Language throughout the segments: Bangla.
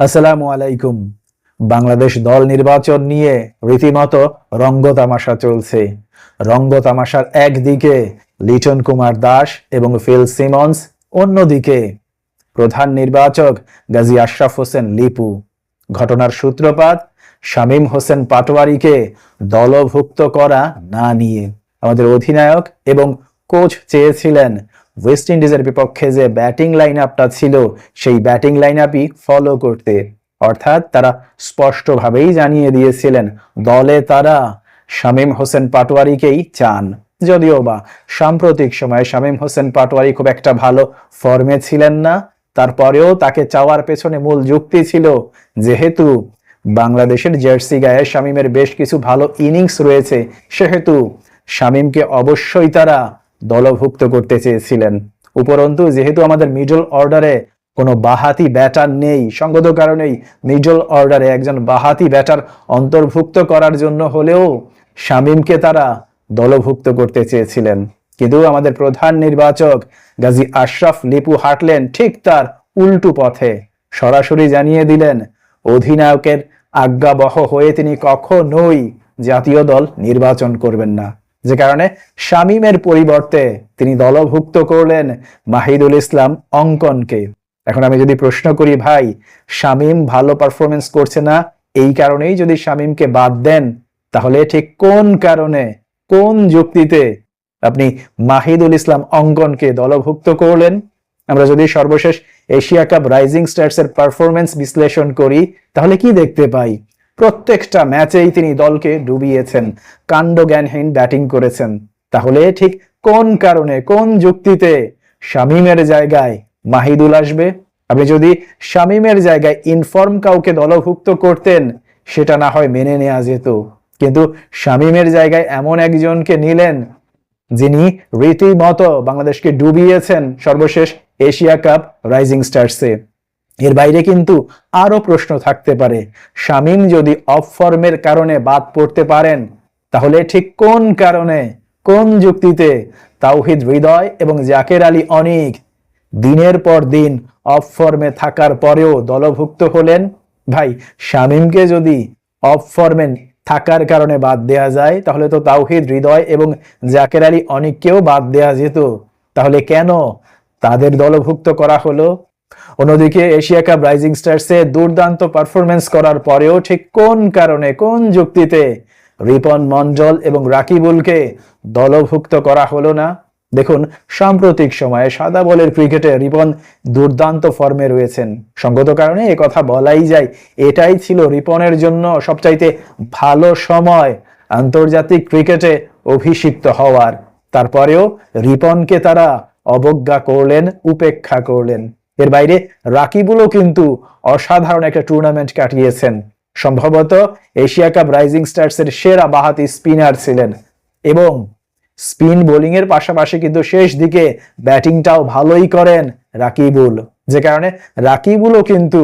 আসসালামু আলাইকুম। বাংলাদেশ দল নির্বাচন নিয়ে রীতিমতো রঙ্গতামাশা চলছে। রঙ্গতামাশার একদিকে লিটন কুমার দাস এবং ফিল সিমন্স, অন্যদিকে প্রধান নির্বাচক গাজী আশরাফ হোসেন লিপু। ঘটনার সূত্রপাত, শামীম হোসেন পাটোয়ারিকে দলভুক্ত করা না নিয়ে। আমাদের অধিনায়ক এবং কোচ চেয়েছিলেন ওয়েস্ট ইন্ডিজের বিপক্ষে যে ব্যাটিং লাইন আপটা ছিল, সেই ব্যাটিং লাইন আপই ফলো করতে। অর্থাৎ তারা স্পষ্টভাবেই জানিয়ে দিয়েছিলেন, দলে তারা শামীম হোসেন পাটোয়ারিকেই চান। যদিও বা সাম্প্রতিক সময়ে শামীম হোসেন পাটোয়ারি খুব একটা ভালো ফর্মে ছিলেন না, তারপরেও তাকে চাওয়ার পেছনে মূল যুক্তি ছিল, যেহেতু বাংলাদেশের জার্সি গায়ে শামীমের বেশ কিছু ভালো ইনিংস রয়েছে, সেহেতু শামীমকে অবশ্যই তারা দলভুক্ত করতে চেয়েছিলেন। উপরন্তু, যেহেতু আমাদের মিডল অর্ডারে কোনো বাহাতি ব্যাটার নেই, সঙ্গত কারণেই মিডল অর্ডারে একজন বাহাতি ব্যাটার অন্তর্ভুক্ত করার জন্য হলেও শামীমকে তারা দলভুক্ত করতে চেয়েছিলেন। কিন্তু আমাদের প্রধান নির্বাচক গাজী আশরাফ লিপু হাঁটলেন ঠিক তার উল্টো পথে। সরাসরি জানিয়ে দিলেন, অধিনায়কের আজ্ঞাবহ হয়ে তিনি কখনোই জাতীয় দল নির্বাচন করবেন না। যে কারণে শামীমের পরিবর্তে তিনি দলভুক্ত করলেন মাহিদুল ইসলাম অঙ্কনকে। এখন আমি যদি প্রশ্ন করি, ভাই, শামীম ভালো পারফরমেন্স করছে না? এই কারণেই যদি শামীমকে বাদ দেন, তাহলে ঠিক কোন কারণে, কোন যুক্তিতে আপনি মাহিদুল ইসলাম অঙ্কনকে দলভুক্ত করলেন? আমরা যদি সর্বশেষ এশিয়া কাপ রাইজিং স্টার্স এর পারফরমেন্স বিশ্লেষণ করি, তাহলে কি দেখতে পাই? প্রত্যেকটা ম্যাচেই তিনি দলকে ডুবিয়েছেন, কাণ্ডজ্ঞানহীন ব্যাটিং করেছেন। তাহলে ঠিক কোন কারণে, কোন যুক্তিতে শামীমের জায়গায় মাহিদুল আসবে? আপনি যদি শামীমের জায়গায় ইনফর্ম কাউকে দলভুক্ত করতেন, সেটা না হয় মেনে নেওয়া যেত। কিন্তু শামীমের জায়গায় এমন একজনকে নিলেন, যিনি রীতিমতো বাংলাদেশকে ডুবিয়েছেন সর্বশেষ এশিয়া কাপ রাইজিং স্টার্সে। এর বাইরে কিন্তু আরও প্রশ্ন থাকতে পারে। শামীম যদি অফ ফর্মের কারণে বাদ পড়তে পারেন, তাহলে ঠিক কোন কারণে? কোন যুক্তিতে? তাওহিদ হৃদয় এবং জাকের আলী অনেক দিনের পর দিন অফ ফর্মে থাকার পরেও দলভুক্ত হলেন। ভাই, শামীমকে যদি অফ ফর্মে থাকার কারণে বাদ দেয়া যায়, তাহলে তো তাওহিদ হৃদয় এবং জাকের আলী অনেককেও বাদ দেয়া যেত। তাহলে কেন তাদের দলভুক্ত করা হলো? অন্যদিকে এশিয়া কাপ রাইজিং স্টার্সে দুর্দান্ত পারফরমেন্স করার পরেও ঠিক কোন কারণে, কোন যুক্তিতে রিপন মঞ্জল এবং রাকিবুলকে দলভুক্ত করা হলো না? দেখুন, সাম্প্রতিক সময়ে সাদা বলের ক্রিকেটে রিপন দুর্দান্ত ফর্মে রয়েছেন। সঙ্গত কারণে এ কথা বলাই যায়, এটাই ছিল রিপনের জন্য সবচাইতে ভালো সময় আন্তর্জাতিক ক্রিকেটে অভিষিক্ত হওয়ার। তারপরেও রিপনকে তারা অবজ্ঞা করলেন, উপেক্ষা করলেন। এর বাইরে রাকিবুলও কিন্তু অসাধারণ একটা টুর্নামেন্ট কাটিয়েছেন। সম্ভবত এশিয়া কাপ রাইজিং স্টার্স এর সেরা বাহাতি স্পিনার ছিলেন। এবং স্পিন বোলিং এর পাশাপাশি কিন্তু শেষ দিকে ব্যাটিংটাও ভালোই করেন রাকিবুল। যে কারণে রাকিবুলও কিন্তু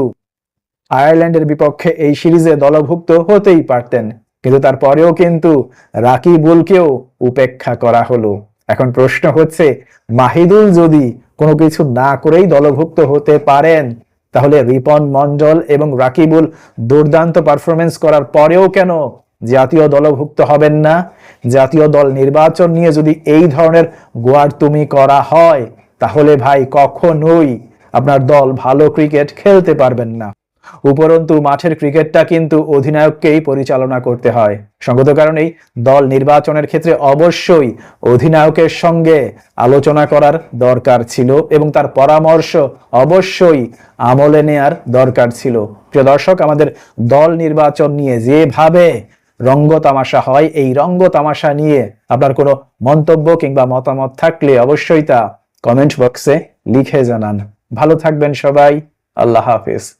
আয়ারল্যান্ডের বিপক্ষে এই সিরিজে দলভুক্ত হতেই পারতেন। কিন্তু তারপরেও কিন্তু রাকিবুলকেও উপেক্ষা করা হলো। এখন প্রশ্ন হচ্ছে, মাহিদুল যদি কোনো কিছু না করেই দলভুক্ত হতে পারেন, তাহলে রিপন মন্ডল এবং রাকিবুল দুর্দান্ত পারফরমেন্স করার পরেও কেন জাতীয় দলভুক্ত হবেন না? জাতীয় দল নির্বাচন নিয়ে যদি এই ধরনের গোয়ার তুমি করা হয়, তাহলে ভাই কখনোই আপনার দল ভালো ক্রিকেট খেলতে পারবেন না। উপরন্তু মাঠের ক্রিকেটটা কিন্তু অধিনায়ককেই পরিচালনা করতে হয়। সঙ্গত কারণেই দল নির্বাচনের ক্ষেত্রে অবশ্যই অধিনায়কের সঙ্গে আলোচনা করার দরকার ছিল এবং তার পরামর্শ অবশ্যই আমলে নেয়ার দরকার ছিল। প্রিয় দর্শক, আমাদের দল নির্বাচন নিয়ে যেভাবে রঙ্গ তামাশা হয়, এই রঙ্গ তামাশা নিয়ে আপনার কোনো মন্তব্য কিংবা মতামত থাকলে অবশ্যই তা কমেন্ট বক্সে লিখে জানান। ভালো থাকবেন সবাই, আল্লাহ হাফেজ।